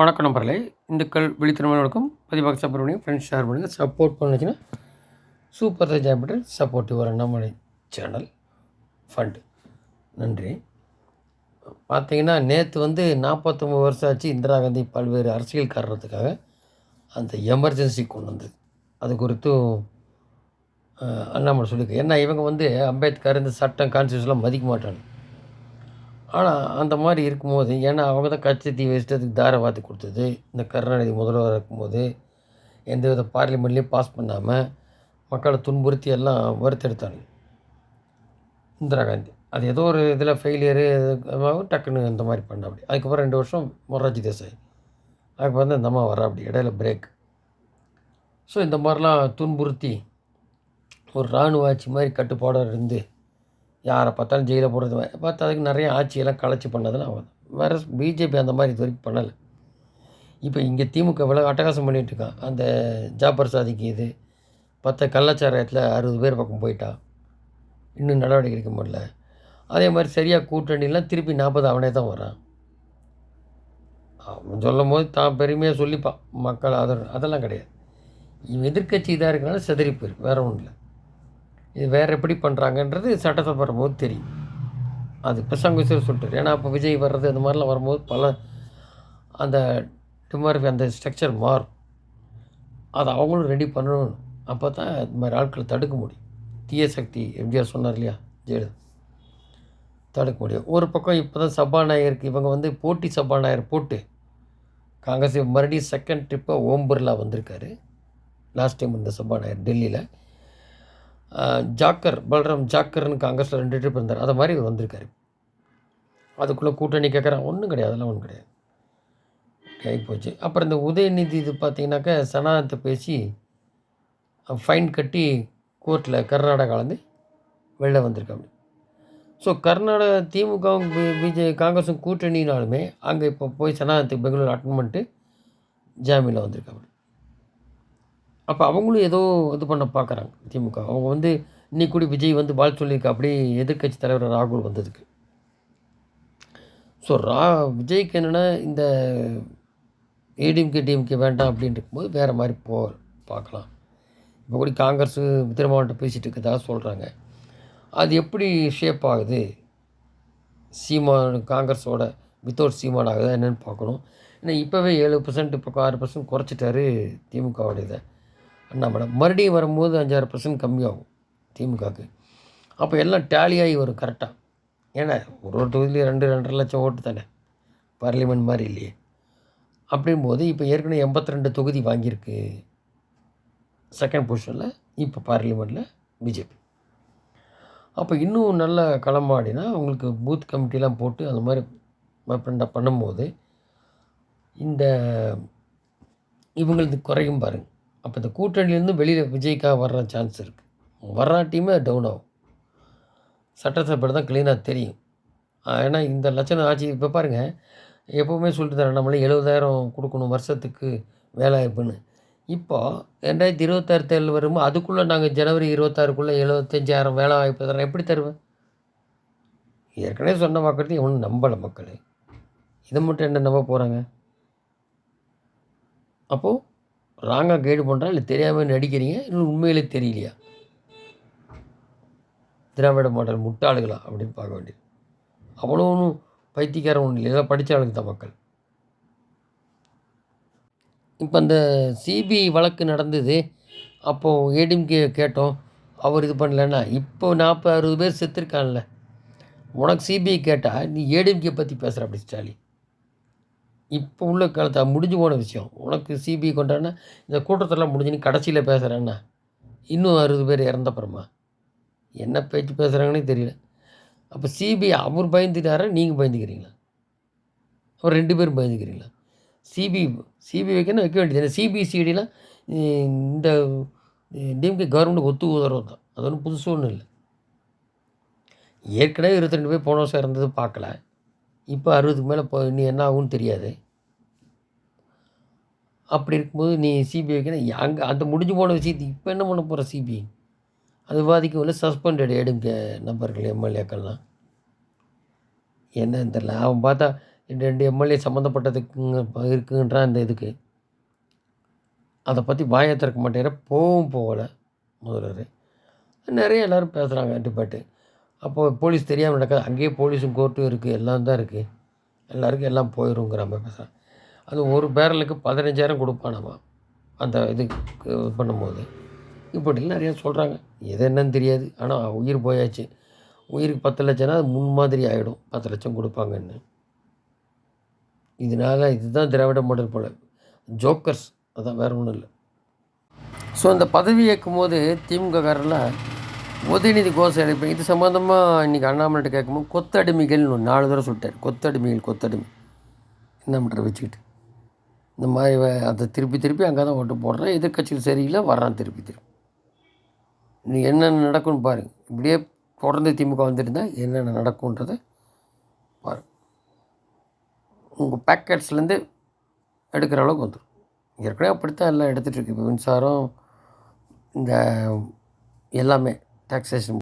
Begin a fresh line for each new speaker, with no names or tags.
வணக்கம் நம்பர்களே இந்துக்கள் விழித்திறமைகளுக்கும் பதிவாக சப்போர்ட் பண்ணி ஃப்ரெண்ட்ஸ் ஷேர் பண்ணுங்கள் சப்போர்ட் பண்ணிச்சுன்னா சூப்பர் ஜாயின் பண்ணி சப்போர்ட்டிவ் வர நம்மளை சேனல் ஃபண்டு நன்றி. பார்த்தீங்கன்னா நேற்று வந்து நாற்பத்தொம்பது வருஷம் ஆச்சு இந்திரா காந்தி பல்வேறு அரசியல் காரணத்துக்காக அந்த எமர்ஜென்சி கொண்டு வந்தது. அது குறித்தும் அண்ணாமலை சொல்லியிருக்கு ஏன்னா இவங்க வந்து அம்பேத்கர் இந்த சட்டம் கான்ஸ்டியூஷன்லாம் மதிக்க மாட்டாங்க. ஆனால் அந்த மாதிரி இருக்கும்போது ஏன்னா அவங்க தான் கட்சி தீ வச்சுட்டு தார வாத்தி கொடுத்தது. இந்த கருணாநிதி முதல்வராக இருக்கும்போது எந்த வித பார்லிமெண்ட்லேயும் பாஸ் பண்ணாமல் மக்களை துன்புறுத்தி எல்லாம் வறுத்தெடுத்தாங்க. இந்திரா காந்தி. அது ஏதோ ஒரு இதில் ஃபெயிலியரு டக்குன்னு இந்த மாதிரி பண்ண அப்படி. அதுக்கப்புறம் ரெண்டு வருஷம் மொராஜி தேசாய். அதுக்கப்புறம் வந்து இந்த அம்மா வர அப்படி இடையில பிரேக் ஸோ இந்த மாதிரிலாம் துன்புறுத்தி ஒரு இராணுவ ஆட்சி மாதிரி கட்டுப்பாடாக இருந்து யாரை பார்த்தாலும் ஜெயிலில் போடுறது பார்த்து அதுக்கு நிறைய ஆட்சியெல்லாம் கலைச்சி பண்ணதெல்லாம் அவன் வேறு பிஜேபி அந்த மாதிரி இது வரைக்கும் பண்ணலை. இப்போ இங்கே திமுக வில அட்டகாசம் பண்ணிகிட்ருக்கான் அந்த ஜாபர் சாதிக்கு இது. பத்த கள்ளச்சாராயத்தில் அறுபது பேர் பக்கம் போயிட்டான் இன்னும் நடவடிக்கை எடுக்க முடியல. அதே மாதிரி சரியாக கூட்டணிலாம் திருப்பி நாற்பது அவனே தான் வரான் அவன் சொல்லும் போது தான் பெருமையாக சொல்லிப்பான். மக்கள் ஆதரவு. அதெல்லாம் கிடையாது. இவன் எதிர்க்கட்சி இதாக இருக்கனால செதறி போயிருக்கு வேறு ஒன்றும் இல்லை. இது வேறு எப்படி பண்ணுறாங்கன்றது சட்டத்தை வரும்போது தெரியும். அது பிரசங்கத்தில் சொல்லிட்டு ஏன்னா இப்போ விஜய் வர்றது அந்த மாதிரிலாம் வரும்போது பல அந்த டிமார்பி அந்த ஸ்ட்ரக்சர் மாறும். அதை அவங்களும் ரெடி பண்ணணும். அப்போ தான் இது மாதிரி ஆட்களை தடுக்க முடியும். தீய சக்தி எம்ஜிஆர் சொன்னார் இல்லையா ஜெயலலிதா? தடுக்க முடியும். ஒரு பக்கம் இப்போ தான் சபாநாயகருக்கு இவங்க வந்து போட்டி சபாநாயகர் போட்டு காங்கிரஸ் மறுபடியும் செகண்ட் ட்ரிப்பாக ஓம் பிர்லா வந்திருக்காரு. லாஸ்ட் டைம் இந்த சபாநாயகர் டெல்லியில். ஜாக்கர் பல்ராம் ஜாக்கர்னு காங்கிரஸில் ரெண்டு ட்ரிப் இருந்தார். அதை மாதிரி இவர் வந்திருக்காரு. அதுக்குள்ளே கூட்டணி கேட்குறான் ஒன்றும் கிடையாது. அதெல்லாம் ஒன்றும் கிடையாது. ஆகிப்போச்சு. அப்புறம் இந்த உதயநிதி இது பார்த்தீங்கன்னாக்கா சனாதனத்தை பேசி ஃபைன் கட்டி கோர்ட்டில் கர்நாடகாலேருந்து வெளில வந்திருக்காங்க ஸோ கர்நாடக திமுகவும் பிஜே காங்கிரஸும் கூட்டணினாலுமே அங்கே இப்போ போய் சனாதனத்துக்கு பெங்களூர் அட்டன் பண்ணிட்டு ஜாமீனில் வந்திருக்காங்க அப்போ அவங்களும் ஏதோ இது பண்ண பார்க்குறாங்க திமுக. அவங்க வந்து இன்னைக்கு கூட விஜய் வந்து வாழ் சொல்லியிருக்கா. அப்படி எதிர்க்கட்சி தலைவர் ராகுல் வந்ததுக்கு. ஸோ ரா விஜய்க்கு என்னென்னா இந்த ஏடிஎம்கே டிஎம்கே வேண்டாம் அப்படின்னு இருக்கும்போது வேறு மாதிரி போ பார்க்கலாம். இப்போ கூட காங்கிரஸ் திருமாவட்ட பேசிகிட்டு இருக்கதாக சொல்கிறாங்க அது எப்படி ஷேப் ஆகுது? சீமான் காங்கிரஸோட வித்தவுட் சீமான் ஆகுதா என்னென்னு பார்க்கணும். ஏன்னா இப்போவே ஏழு பர்சன்ட் இப்போ ஆறு பர்சன்ட் குறைச்சிட்டாரு திமுகவோட இதை அண்ணாமலை மறுபடியும் வரும்போது அஞ்சாறு பர்சன்ட் கம்மியாகும் திமுகவுக்கு. அப்போ எல்லாம் டேலியாகி வரும் கரெக்டாக ஏன்னா ஒரு ஒரு தொகுதியிலையும் ரெண்டு ரெண்டரை லட்சம் ஓட்டு தானே? பார்லிமெண்ட் மாதிரி இல்லையே. அப்படிங்கும்போது இப்போ ஏற்கனவே எண்பத்தி ரெண்டு தொகுதி வாங்கியிருக்கு. செகண்ட் பொசிஷனில் இப்போ பார்லிமெண்ட்டில் பிஜேபி அப்போ இன்னும் நல்ல களமாடினா உங்களுக்கு பூத் கமிட்டிலாம் போட்டு அந்த மாதிரி பண்ணும்போது இந்த இவங்களுக்கு குறையும் பாருங்கள் அப்போ இந்த கூட்டணியிலேருந்து வெளியில் விஜய்க்காக வர்ற சான்ஸ் இருக்குது வர்றாட்டியுமே டவுன் ஆகும். சட்டசபை தான் க்ளீனாக தெரியும். ஏன்னா இந்த லட்சணம் ஆட்சி இப்போ பாருங்கள் எப்போவுமே சொல்லிட்டு தரேன் நம்மளே எழுபதாயிரம் கொடுக்கணும் வருஷத்துக்கு வேலை வாய்ப்புன்னு. இப்போ ரெண்டாயிரத்தி இருபத்தாறு தேர்தல் வரும்போது அதுக்குள்ளே நாங்கள் ஜனவரி இருபத்தாறுக்குள்ளே எழுபத்தஞ்சாயிரம் வேலை வாய்ப்பு தரேன் எப்படி தருவேன்? ஏற்கனவே சொன்ன வாக்கிறது ஒன்றும் நம்பலை மக்கள். இதை மட்டும் என்ன நம்ப போகிறாங்க அப்போது ராங்காக கைடு பண்ணுறா இல்லை தெரியாமல் நடிக்கிறீங்க? இல்லை உண்மையிலே தெரியலையா? திராவிட மாடல் முட்டாளுகளா? அப்படின்னு பார்க்க வேண்டியது. அவ்வளோ ஒன்றும் பைத்தியக்காரன் ஒன்றும் இல்லை. எல்லாம் படித்த ஆளுங்க தான் மக்கள். இப்போ அந்த சிபிஐ வழக்கு நடந்தது. அப்போது ஏடிஎம்கே கேட்டோம். அவர் இது பண்ணலன்னா இப்போ நாற்பது அறுபது பேர் செத்துருக்கான்ல. உனக்கு சிபிஐ கேட்டால் நீ ஏடிஎம்கே பற்றி பேசுகிற அப்படி ஸ்டாலின். இப்போ உள்ள காலத்தை முடிஞ்சு போன விஷயம். உனக்கு சிபிஐ கொண்டாடினா இந்த கூட்டத்தெல்லாம் முடிஞ்சு நீ கடைசியில் பேசுகிறேன்னா இன்னும் அறுபது பேர் இறந்தப்புறமா? என்ன பேச்சு பேசுகிறாங்கன்னே தெரியல. அப்போ சிபிஐ அவர் பயந்துட்டாரா நீங்கள் பயந்துக்கிறீங்களா? அவர் ரெண்டு பேரும் பயந்துக்கிறீங்களா? சிபிஐ சிபி வைக்கணும் வைக்க வேண்டியது? சிபிசிடிலாம் இந்த டிஎம்கே கவர்மெண்ட்டுக்கு ஒத்து உதரவு தான். அது ஒன்றும் புதுசு ஒன்றும் இல்லை. ஏற்கனவே இருபத்தி ரெண்டு பேர் போன வருஷம் இறந்தது பார்க்கல. இப்போ அறுபதுக்கு மேலே இப்போ நீ என்ன ஆகும்னு தெரியாது. அப்படி இருக்கும்போது நீ சிபிஐ வைக்கணும் அங்கே அந்த முடிஞ்சு போன விஷயத்துக்கு இப்போ என்ன பண்ண போகிற சிபிஐ அது விவாதிக்கும் இல்லை சஸ்பெண்டட் எடுங்க நபர்கள் எம்எல்ஏக்கள்லாம் என்னன்னு தெரில அவன் பார்த்தா ரெண்டு எம்எல்ஏ சம்மந்தப்பட்டதுக்குங்க இருக்குன்றான் இந்த இதுக்கு. அதை பற்றி வாயை திறக்க மாட்டேங்கிற போகவும் போகலை முதல்வர். நிறைய எல்லோரும் பேசுகிறாங்க டிபேட்டு அப்போது போலீஸ் தெரியாமல் நடக்காது. அங்கேயே போலீஸும் கோர்ட்டும் இருக்குது எல்லாம் தான் இருக்குது எல்லாருக்கும் எல்லாம் போயிடுங்கிற மாதிரி பேசுகிறாங்க அது ஒரு பேரலுக்கு பதினஞ்சாயிரம் கொடுப்பானாமா? அந்த இதுக்கு இது பண்ணும்போது. இப்படிலாம் நிறையா சொல்கிறாங்க எது என்னன்னு தெரியாது. ஆனால் உயிர் போயாச்சு. உயிருக்கு பத்து லட்சம்னா அது முன் மாதிரி ஆகிடும் பத்து லட்சம் கொடுப்பாங்கன்னு. இதனால் இதுதான் திராவிட மாடல் போல். ஜோக்கர்ஸ் அதான் வேறு ஒன்றும் இல்லை. ஸோ இந்த பதவி ஏற்கும் போது திமுககாரெல்லாம் உதயநிதி கோஷம் எழுப்பேன் இது சம்மந்தமாக இன்றைக்கி அண்ணாமலைகிட்ட கேட்கும்போது கொத்தடிமைகள்னு ஒரு நாலு தடவை சொல்லிட்டார். கொத்தடிமைகள் கொத்தடிமை. என்ன பண்ணுற வச்சுக்கிட்டு? இந்த மாதிரி அதை திருப்பி திருப்பி அங்கே தான் ஓட்டு போடுறேன். எதிர்கட்சியில் சரியில்லை வர்றான் திருப்பி திருப்பி. நீ என்னென்ன நடக்கும்னு பாருங்க இப்படியே தொடர்ந்து திமுக வந்துட்டு என்னென்ன நடக்கும்ன்றதை பாருங்க உங்கள் பேக்கெட்ஸ்லேருந்து எடுக்கிற அளவுக்கு வந்துடும் ஏற்கனவே அப்படித்தான் எல்லாம் எடுத்துகிட்டு இருக்கு. இப்போ மின்சாரம் இந்த எல்லாமே. taxation